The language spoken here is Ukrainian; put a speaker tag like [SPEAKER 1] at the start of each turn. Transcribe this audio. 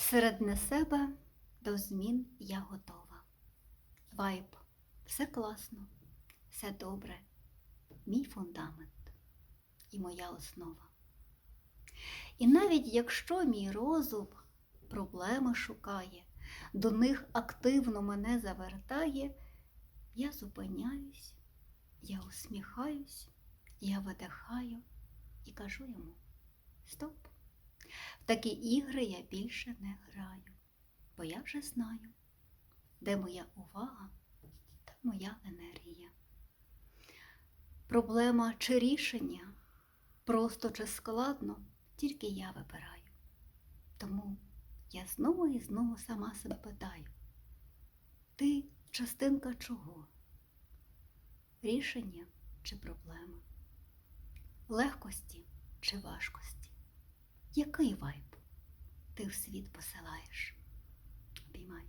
[SPEAKER 1] Серед не себе до змін я готова. Вайб, все класно, все добре, мій фундамент і моя основа. І навіть якщо мій розум проблеми шукає, до них активно мене завертає, я зупиняюсь, я усміхаюсь, я видихаю і кажу йому стоп. Такі ігри я більше не граю, бо я вже знаю, де моя увага та моя енергія. Проблема чи рішення, просто чи складно, тільки я вибираю. Тому я знову і знову сама себе питаю: ти частинка чого? Рішення чи проблема? Легкості чи важкості? Який вайб ти в світ посилаєш? Обіймаю.